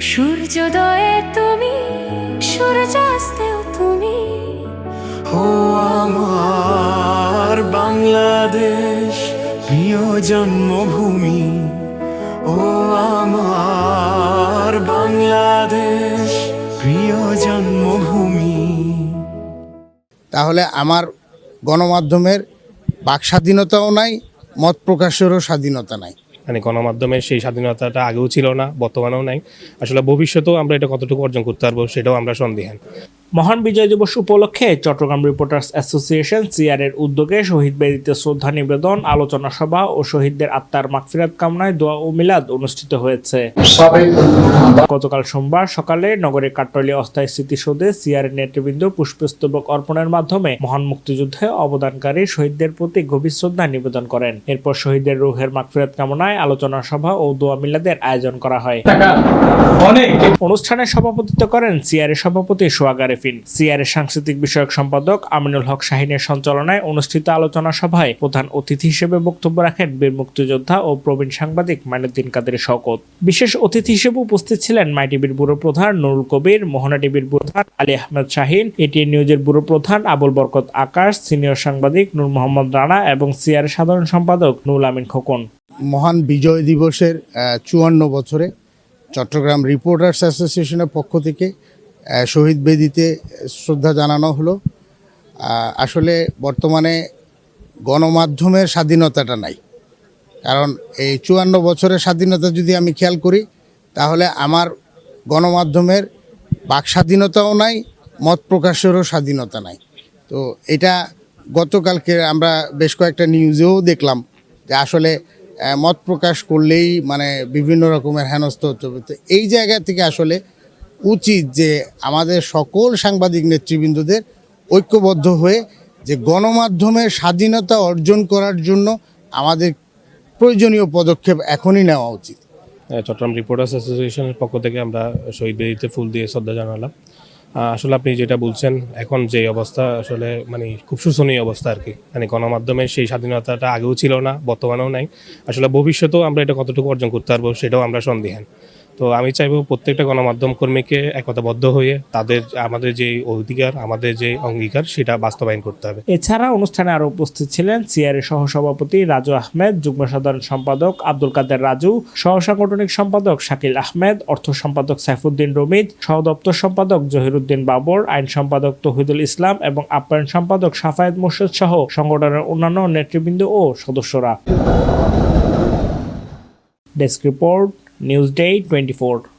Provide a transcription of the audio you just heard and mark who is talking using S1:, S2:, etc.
S1: সূর্যোদয়ে তুমি সূর্যাস্তেও তুমি।
S2: ও আমার বাংলাদেশ প্রিয় জন্মভূমি। ও আমার বাংলাদেশ প্রিয় জন্মভূমি।
S3: তাহলে আমার গণমাধ্যমের বাক স্বাধীনতাও নাই মত প্রকাশেরও স্বাধীনতা নাই।
S4: মানে গণমাধ্যমের সেই স্বাধীনতাটা আগেও ছিল না, বর্তমানেও নাই। আসলে ভবিষ্যতেও আমরা এটা কতটুকু অর্জন করতে পারব সেটাও আমরা সন্দেহান।
S5: মহান বিজয় দিবস উপলক্ষে চট্টগ্রাম রিপোর্টার্স অ্যাসোসিয়েশন সিআর এর উদ্যোগে শহীদ বেদিতে শ্রদ্ধা নিবেদন আলোচনা সভা ও শহীদদের আত্মার মাগফিরাত কামনায় দোয়া ও মিলাদ অনুষ্ঠিত হয়েছে। গতকাল সোমবার সকালে নগরের কাট্টলিয়া অস্থায়ী স্মৃতিসৌধে সিআর এর নেতৃবৃন্দ পুষ্পস্তবক অর্পণের মাধ্যমে মহান মুক্তিযুদ্ধে অবদানকারী শহীদদের প্রতি গভীর শ্রদ্ধা নিবেদন করেন। এরপর শহীদদের রুহের মাগফিরাত কামনায় আলোচনা সভা ও দোয়া মিলাদের আয়োজন করা হয়। অনুষ্ঠানে সভাপতিত্ব করেন সিআর এর সভাপতি সোয়াগ আরেফিন সিআর সাংস্কৃতিক বিষয়ক সম্পাদক আমিনুল হক শাহিনের সঞ্চালনায় অনুষ্ঠিত আলোচনা সভায় প্রধান অতিথি হিসেবে বক্তব্য রাখেন বীর মুক্তিযোদ্ধা ও প্রবীণ সাংবাদিক মাইনুদ্দিন কাদের শওকত। বিশেষ অতিথি হিসেবে উপস্থিত ছিলেন মাই টিভির ব্যুরো প্রধান নুরুল কবির, মোহনা টিভির প্রধান আলী আহমেদ শাহিন, এটিএন নিউজের ব্যুরো প্রধান আবুল বরকত আকাশ, সিনিয়র সাংবাদিক নূর মোহাম্মদ রানা এবং সিআর সাধারণ সম্পাদক নুল আমিন খোকন।
S3: মহান বিজয় দিবসের চুয়ান্ন বছরে চট্টগ্রাম রিপোর্টার্স অ্যাসোসিয়েশনের পক্ষ থেকে শহীদ বেদিতে শ্রদ্ধা জানানো হলো। আসলে বর্তমানে গণমাধ্যমের স্বাধীনতাটা নাই। কারণ এই চুয়ান্ন বছরের স্বাধীনতা যদি আমি খেয়াল করি, তাহলে আমার গণমাধ্যমের বাক স্বাধীনতাও নাই, মত প্রকাশেরও স্বাধীনতা নাই। তো এটা গতকালকে আমরা বেশ কয়েকটা নিউজেও দেখলাম যে আসলে মত প্রকাশ করলেই মানে বিভিন্ন রকমের হেনস্থ হতে এই জায়গা থেকে আসলে উচিত যে আমাদের সকল সাংবাদিক নেতৃবৃন্দদের ঐক্যবদ্ধ হয়ে যে গণমাধ্যমের স্বাধীনতা অর্জন করার জন্য আমাদের প্রয়োজনীয় পদক্ষেপ এখনই নেওয়া উচিত।
S4: চট্টগ্রাম রিপোর্টার্স অ্যাসোসিয়েশনের পক্ষ থেকে আমরা শহীদ বেদিতে ফুল দিয়ে শ্রদ্ধা জানালাম। আসলে আপনি যেটা বলছেন, এখন যে অবস্থা আসলে মানে খুব শোচনীয় অবস্থা আর কি। মানে গণমাধ্যমের সেই স্বাধীনতাটা আগেও ছিল না, বর্তমানেও নাই। আসলে ভবিষ্যতেও আমরা এটা কতটুকু অর্জন করতে পারব সেটাও আমরা সন্দেহান। তো আমি চাইব প্রত্যেকটা গণমাধ্যম কর্মীকে একতাবদ্ধ হয়ে তাদের, আমাদের যে অধিকার, আমাদের যে অঙ্গীকার, সেটা বাস্তবায়ন করতে হবে।
S5: এছাড়া অনুষ্ঠানে আরও উপস্থিত ছিলেন সিআরের সহসভাপতি রাজু আহমেদ, যুগ্ম সাধারণ সম্পাদক আব্দুল কাদের রাজু সহ সাংগঠনিক সম্পাদক শাকিল আহমেদ, অর্থ সম্পাদক সাইফুদ্দিন রমিদ সহ দপ্তর সম্পাদক জহিরুদ্দিন বাবর, আইন সম্পাদক তহিদুল ইসলাম এবং আপ্যায়ন সম্পাদক সাফায়েত মোর্শেদ সহ সংগঠনের অন্যান্য নেতৃবৃন্দ ও সদস্যরা। Desk Report, Newsday 24.